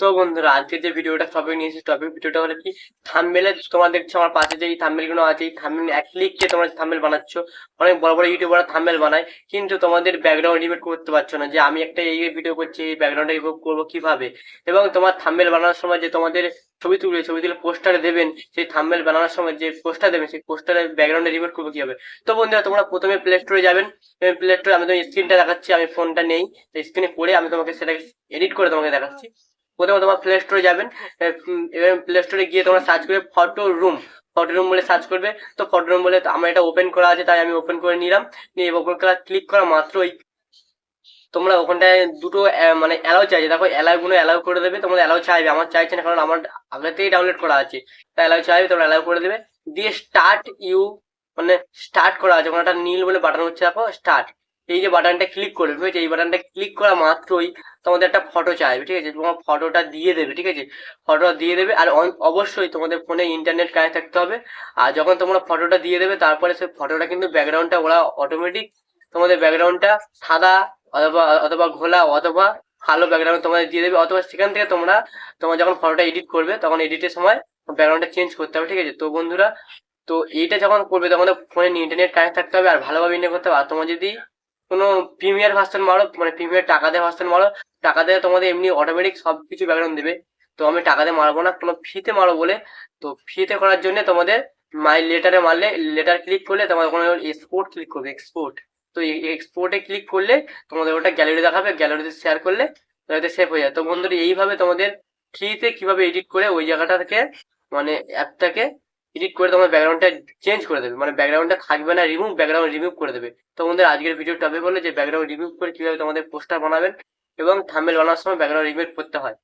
তো বন্ধুরা, আজকে যে ভিডিওটা টপিক নিয়েছি টপিক ভিডিওটা হলো কি? থাম্বেলে তোমরা দেখছ আমার পাশে যে এই থাম্বেলগুলো আছে, এই থাম্বেল এক ক্লিকে তোমরা থাম্বেল বানাচ্ছ, অনেক বড় বড় ইউটিউবার থাম্বেল বানায়, কিন্তু তোমাদের ব্যাকগ্রাউন্ড রিমুভ করতে পারছ না যে আমি একটা এই ভিডিও করছি, এই ব্যাকগ্রাউন্ড রিমুভ করব কীভাবে? এবং তোমার থাম্বেল বানানোর সময় যে তোমাদের ছবি তুলে ছবি তুলে পোস্টারে দেবেন, সেই থাম্বেল বানানোর সময় যে পোস্টার দেবেন, সেই পোস্টারে ব্যাকগ্রাউন্ডে রিমুভ করব কীভাবে? তো বন্ধুরা, তোমরা প্রথমে প্লে স্টোরে যাবেন। প্লে স্টোরে আমি তোমার স্ক্রিনটা দেখাচ্ছি, আমি ফোনটা নেই স্ক্রিনে পড়ে আমি তোমাকে সেটাকে এডিট করে তোমাকে দেখাচ্ছি। প্রথমে তোমার প্লে স্টোরে যাবেন এবার প্লে স্টোরে গিয়ে তোমরা সার্চ করবে ফটো রুম ফটো রুম বলে সার্চ করবে। তো ফটো রুম বলে আমার এটা ওপেন করা আছে, তাই আমি ওপেন করে নিলাম। নিয়ে ওপেন করা ক্লিক করা মাত্রই তোমরা ওখানটায় দুটো মানে অ্যালাউ চাইছে। দেখো অ্যালাউ গুলো অ্যালাউ করে দেবে, তোমরা অ্যালাউ চাইবে। আমার চাইছে না, কারণ আমার আগে থেকেই ডাউনলোড করা আছে। তাই অ্যালাউ চাইবে, তোমরা অ্যালাউ করে দেবে। দিয়ে স্টার্ট ইউ মানে স্টার্ট করা আছে। ওখানে একটা নীল বলে বাটন হচ্ছে, দেখো স্টার্ট এই যে বাটনটা ক্লিক করবে ঠিক আছে এই বাটনটা ক্লিক করা মাত্রই তোমাদের একটা ফটো চাইবে, ঠিক আছে? তোমার ফটোটা দিয়ে দেবে, ঠিক আছে? ফটোটা দিয়ে দেবে আর অবশ্যই তোমাদের ফোনে ইন্টারনেট কানেক্ট থাকতে হবে। আর যখন তোমরা ফটোটা দিয়ে দেবে, তারপরে সেই ফটোটা কিন্তু ব্যাকগ্রাউন্ডটা ওরা অটোমেটিক তোমাদের ব্যাকগ্রাউন্ডটা সাদা অথবা অথবা ঘোলা অথবা কালো ব্যাকগ্রাউন্ড তোমাদের দিয়ে দেবে। অথবা সেখান থেকে তোমরা, তোমার যখন ফটোটা এডিট করবে, তখন এডিটের সময় ব্যাকগ্রাউন্ডটা চেঞ্জ করতে হবে, ঠিক আছে? তো বন্ধুরা, তো এইটা যখন করবে, তখন ফোনে ইন্টারনেট কানেক্ট থাকতে হবে আর ভালোভাবে ইন্টারনেট করতে হবে। আর তোমার যদি কোনো প্রিমিয়ার ভার্সন মারো মানে প্রিমিয়ার টাকা দিয়ে ভার্সন মারো, টাকা দিয়ে তোমাদের এমনি অটোমেটিক সব কিছু ব্যাকগ্রাউন্ড দেবে। তো আমি টাকা দিয়ে মারবো না, কোনো ফ্রিতে মারো বলে। তো ফ্রিতে করার জন্য তোমাদের মাই লেটারে মারলে লেটার ক্লিক করলে তোমাদের ওখানে এক্সপোর্ট ক্লিক করবে এক্সপোর্ট তো এক্সপোর্টে ক্লিক করলে তোমাদের ওটা গ্যালারি দেখাবে গ্যালারিতে শেয়ার করলে গ্যালারিতে সেভ হয়ে যায়। তো বন্ধুরা, এইভাবে তোমাদের ফ্রিতে কীভাবে এডিট করে ওই জায়গাটা থেকে মানে অ্যাপটাকে এডিট করে তোমার ব্যাকগ্রাউন্ডটা চেঞ্জ করে দেবে। মানে ব্যাকগ্রাউন্ডটা থাকবে না রিমুভ ব্যাকগ্রাউন্ড রিমুভ করে দেবে। তো আমাদের আজকের ভিডিও টপিক হলো যে ব্যাকগ্রাউন্ড রিমুভ করে কীভাবে তোমাদের পোস্টার বানাবেন এবং থামেল বানানোর সময় ব্যাকগ্রাউন্ড রিমুভ করতে হয়।